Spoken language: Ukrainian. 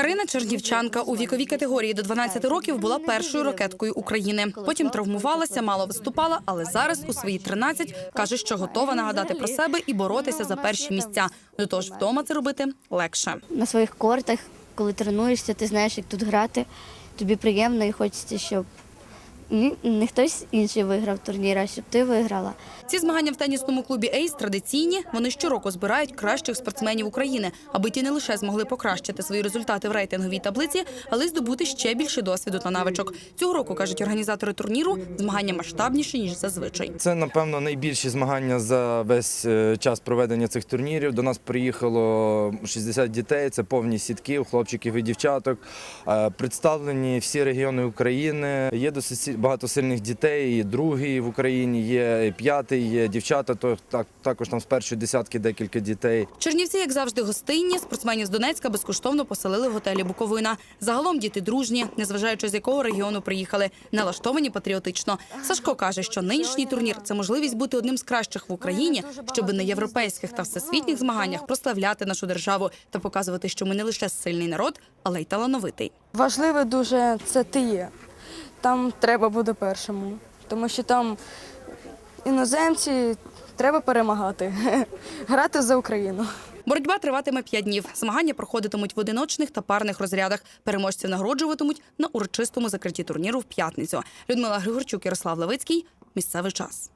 Карина Чернівчанка у віковій категорії до 12 років була першою ракеткою України. Потім травмувалася, мало виступала, але зараз у свої 13 каже, що готова нагадати про себе і боротися за перші місця. До того ж, вдома це робити легше. на своїх кортах, коли тренуєшся, ти знаєш, як тут грати. Тобі приємно і хочеться, щоб не хтось інший виграв турнір, а щоб ти виграла. Ці змагання в тенісному клубі Ейс традиційні. Вони щороку збирають кращих спортсменів України, аби ті не лише змогли покращити свої результати в рейтинговій таблиці, але й здобути ще більше досвіду та навичок. Цього року кажуть організатори турніру, змагання масштабніші ніж зазвичай. Це, напевно, найбільші змагання за весь е, час проведення цих турнірів. До нас приїхало 60 дітей, це повні сітки, у хлопчиків і дівчаток. Е, Представлені всі регіони України. Є досить багато сильних дітей, і другий в Україні, є і п'ятий, є дівчата, то так, також там з першої десятки декілька дітей. Чернівці, як завжди, гостинні. Спортсменів з Донецька безкоштовно поселили в готелі Буковина. Загалом діти дружні, незважаючи з якого регіону приїхали, налаштовані патріотично. Сашко каже, що нинішній турнір це можливість бути одним з кращих в Україні, щоб на європейських та всесвітніх змаганнях прославляти нашу державу та показувати, що ми не лише сильний народ, але й талановитий. Важливе дуже це ти є. Там треба буде першому, тому що там іноземці треба перемагати, грати за Україну. Боротьба триватиме п'ять днів. Змагання проходитимуть в одиночних та парних розрядах. Переможців нагороджуватимуть на урочистому закритті турніру в п'ятницю. Людмила Григорчук, Ярослав Левицький. Місцевий час.